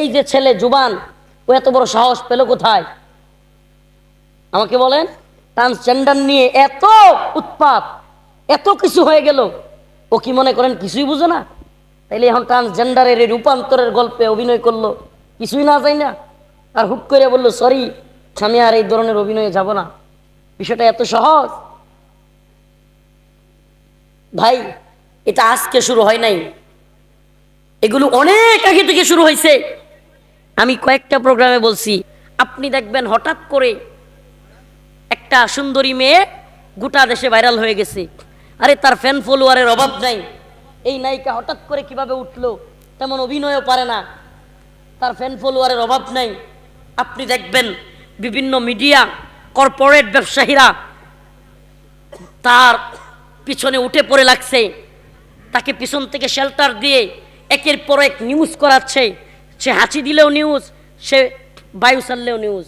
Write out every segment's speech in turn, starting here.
এই যে ছেলে জুবান, ও এত বড় সাহস পেল কোথায়? আমাকে বলেন ট্রান্সজেন্ডার নিয়ে এত উৎপাত, এত কিছু হয়ে গেল, ও কি মনে করেন কিছুই বুঝে না? তাইলে এখন ট্রান্সজেন্ডারের রূপান্তরের গল্পে অভিনয় করল, কিছুই না যায় না। আর হুট করে বলল সরি আমি আর এই ধরনের অভিনয়ে যাব না। বিষয়টা এত সহজ? ভাই, এটা আজকে শুরু হয় নাই। এগুলো অনেক আগে থেকে শুরু হয়েছে আমি কয়েকটা প্রোগ্রামে বলছি, আপনি দেখবেন হঠাৎ করে একটা সুন্দরী মেয়ে গোটা দেশে ভাইরাল হয়ে গেছে। আরে তার ফ্যান ফলোয়ারের অভাব নাই। এই নায়িকা হঠাৎ করে কীভাবে উঠল, তেমন অভিনয়ও পারে না। তার ফ্যান ফলোয়ারের অভাব নাই। আপনি দেখবেন বিভিন্ন মিডিয়া কর্পোরেট ব্যবসায়ীরা তার পিছনে উঠে পড়ে লাগছে। তাকে পিছন থেকে শেল্টার দিয়ে একের পর এক নিউজ করাচ্ছে। সে হাঁচি দিলেও নিউজ সে বায়ু ছাড়লেও নিউজ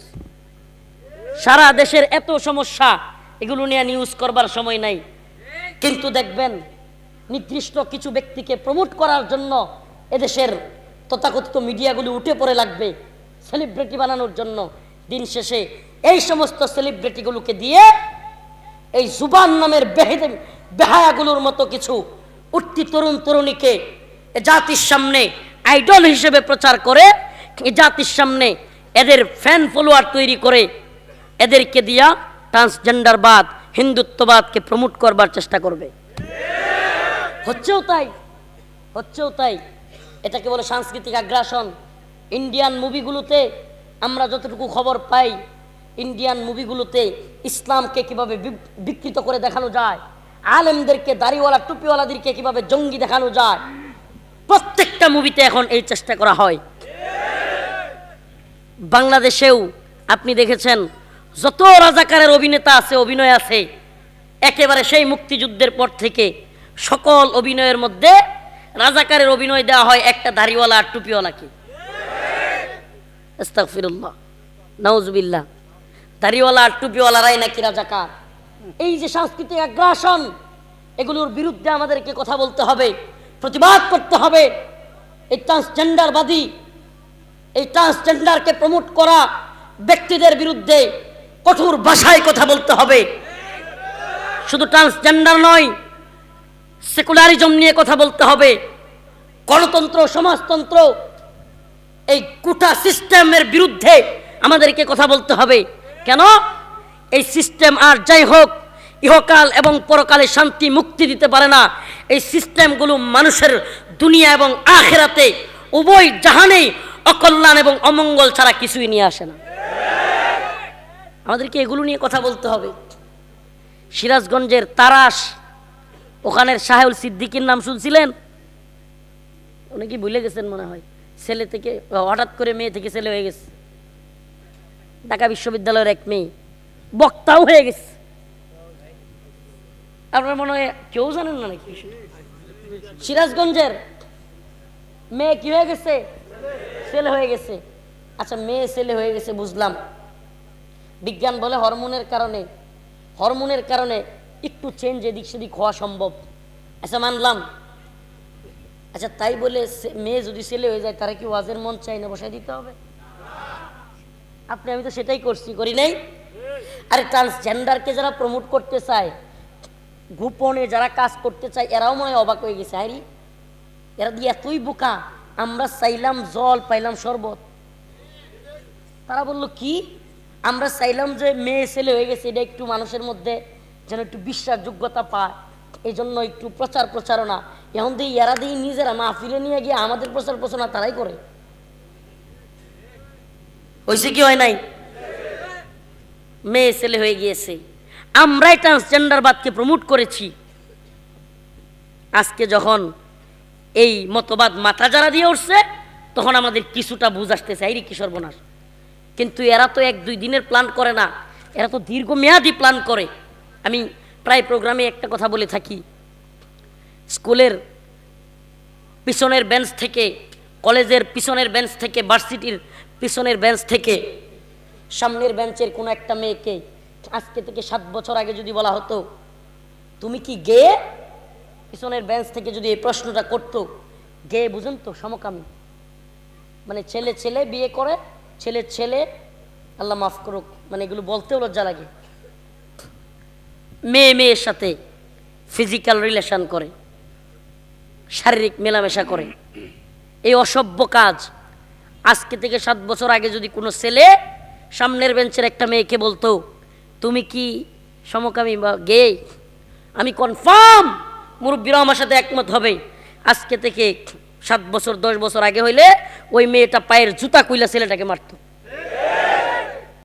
সারা দেশের এত সমস্যা, এগুলো নিয়ে নিউজ করবার সময় নাই। কিন্তু দেখবেন, নির্দিষ্ট কিছু ব্যক্তিকে প্রমোট করার জন্য এদেশের তথাকথিত মিডিয়াগুলি উঠে পড়ে লাগবে সেলিব্রিটি বানানোর জন্য। দিন শেষে এই সমস্ত সেলিব্রিটিগুলোকে দিয়ে এই জুবান নামের বেহেদে, বেহায়াগুলোর মতো কিছু উঠতি তরুণ তরুণীকে জাতির সামনে আইডল হিসেবে প্রচার করে জাতির সামনে এদের ফ্যান ফলোয়ার তৈরি করে এদেরকে দিয়া ট্রান্সজেন্ডারবাদ হিন্দুত্ববাদকে প্রমোট করবার চেষ্টা করবে। হচ্ছেও তাই হচ্ছেও তাই। এটাকে বলে সাংস্কৃতিক আগ্রাসন। ইন্ডিয়ান মুভিগুলোতে আমরা যতটুকু খবর পাই ইন্ডিয়ান মুভিগুলোতে ইসলামকে কীভাবে বিকৃত করে দেখানো যায়, আলেমদেরকে, দাড়িওয়ালা, টুপিওয়ালাদেরকে কীভাবে জঙ্গি দেখানো যায় প্রত্যেকটা মুভিতে এখন এই চেষ্টা করা হয়। বাংলাদেশেও আপনি দেখেছেন, যত রাজাকারের অভিনেতা আছে, অভিনয় আছে, একেবারে সেই মুক্তিযুদ্ধের পর থেকে সকল অভিনয়ের মধ্যে রাজাকারের অভিনয় দেওয়া হয় একটা দাড়িওয়ালা আর টুপিওয়ালাকে আস্তাগফিরুল্লাহ, নাউজুবিল্লাহ, দাড়িওয়ালা আর টুপিওয়ালারাই নাকি রাজাকার। এই যে সাংস্কৃতিক আগ্রাসন এগুলোর বিরুদ্ধে আমাদেরকে কথা বলতে হবে। প্রতিবাদ করতে হবে। এই ট্রান্সজেন্ডারবাদী এই ট্রান্সজেন্ডারকে প্রমোট করা ব্যক্তিদের বিরুদ্ধে কঠোর ভাষায় কথা বলতে হবে। শুধু ট্রান্সজেন্ডার নয় সেকুলারিজম নিয়ে কথা বলতে হবে। গণতন্ত্র, সমাজতন্ত্র, এই কোটা সিস্টেমের বিরুদ্ধে আমাদেরকে কথা বলতে হবে। কেন? এই সিস্টেম আর যাই হোক ইহকাল এবং পরকালে শান্তি মুক্তি দিতে পারে না। এই সিস্টেমগুলো মানুষের দুনিয়া এবং আখেরাতে উভয় জাহানেই অকল্যাণ এবং অমঙ্গল ছাড়া কিছুই নিয়ে আসে না। আমাদেরকে এগুলো নিয়ে কথা বলতে হবে। সিরাজগঞ্জের তারাস ওখানের সাহেউল সিদ্দিকির নাম শুনছিলেন? উনি কি ভুলে গেছেন মনে হয়? ছেলে থেকে, হঠাৎ করে মেয়ে থেকে ছেলে হয়ে গেছে। ঢাকা বিশ্ববিদ্যালয়ের এক মেয়ে। বক্তাও হয়ে গেছে। আপনার মনে হয় কেউ জানেন না নাকি? সিরাজগঞ্জের মেয়ে কি হয়ে গেছে? ছেলে হয়ে গেছে। আচ্ছা মেয়ে, ছেলে হয়ে গেছে, বুঝলাম। বিজ্ঞান বলে হরমোনের কারণে হরমোনের কারণে একটু চেঞ্জ এদিক সেদিক হওয়া সম্ভব। আচ্ছা মানলাম। আচ্ছা তাই বলে মেয়ে যদি ছেলে হয়ে যায়, তারা কি ওয়াজের মন চাই না বসাই দিতে হবে? আপনি, আমি তো সেটাই করছি, করি নাই? আরে ট্রান্সজেন্ডারকে যারা প্রমোট করতে চায় গোপনে যারা কাজ করতে চায়, এরাও মনে হয় অবাক হয়ে গেছে। আরে এরা দিয়ে এতই বোকা? আমরা চাইলাম জল, পাইলাম শরবত। তারা বলল, কি? আমরা চাইলাম যে মেয়ে ছেলে হয়ে গেছে, এটা একটু মানুষের মধ্যে যেন একটু বিশ্বাসযোগ্যতা পায়। এই জন্য একটু প্রচার প্রচারণা। এখন দিয়ে এরা দিয়ে নিজেরা মাহফিলে নিয়ে গিয়ে আমাদের প্রচার প্রচারণা তারাই করে। হয়েছে কি হয় নাই? মেয়ে ছেলে হয়ে গিয়েছে। আমরাই ট্রান্সজেন্ডারবাদকে প্রমোট করেছি। আজকে যখন এই মতবাদ মাথা যারা দিয়ে উঠছে, তখন আমাদের কিছুটা বুঝ আসতেছে, এই কি সর্বনাশ কিন্তু এরা তো এক দুই দিনের প্ল্যান করে না, এরা তো দীর্ঘমেয়াদী প্ল্যান করে। আমি প্রায় প্রোগ্রামে একটা কথা বলে থাকি, স্কুলের পিছনের বেঞ্চ থেকে, কলেজের পিছনের বেঞ্চ থেকে ভার্সিটির পিছনের বেঞ্চ থেকে, সামনের বেঞ্চের কোনো একটা মেয়েকে আজকে থেকে সাত বছর আগে যদি বলা হতো, তুমি কি গে? পিছনের বেঞ্চ থেকে যদি এই প্রশ্নটা করতো, গে বুঝুন তো সমকামী। মানে ছেলে ছেলে বিয়ে করে, ছেলে ছেলে, আল্লাহ মাফ করুক মানে এগুলো বলতেও লজ্জা লাগে। মেয়ে মেয়ের সাথে ফিজিক্যাল রিলেশন করে, শারীরিক মেলামেশা করে। এই অসভ্য কাজ, আজকে থেকে সাত বছর আগে যদি কোনো ছেলে সামনের বেঞ্চের একটা মেয়েকে বলতো তুমি কি সমকামী বা গে? আমি কনফার্ম মুরব্বীরা আমার সাথে একমত হবে। আজকে থেকে সাত বছর, দশ বছর আগে হইলে ওই মেয়েটা পায়ের জুতা কইলা ছেলেটাকে মারতো।